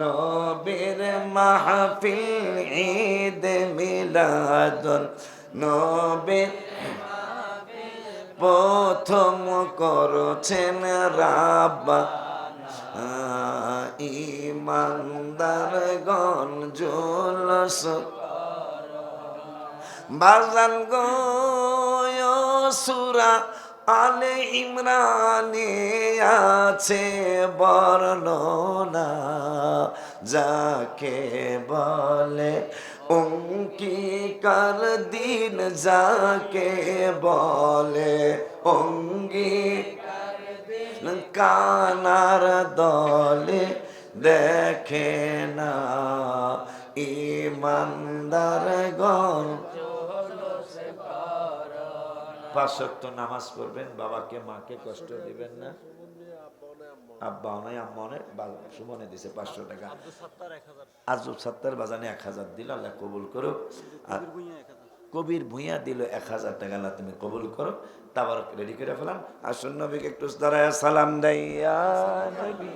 নবীর মাহফিল ঈদ মিলাদুন। নবীর প্রথম করছেন রাব্বা। ইমানদার গণ জুলস বাজান গো সুরা আলে ইমরানে আছে বর্ণনা, যাকে বলে অঙ্গীকার দিন, যাকে বলে অঙ্গীকার কানার দলে দেখে না, ইমানদার গণ পাঁচশক্ত নামাজ পড়বেন বাবাকে মাকে কষ্ট দিবেন না। আব্বা অনেক আম্মা অনেক সুমনে দিছে পাঁচশো টাকা। আজব সত্তর বাজানে এক হাজার দিল আল্লাহ কবুল করুক। আর কবির ভুইয়া দিল এক হাজার টাকা আল্লাহ তুমি কবুল করো তারপর রেডি করে ফেলাম। আসুন নবীকে একটু দাঁড়ায় সালাম দেয় নবী।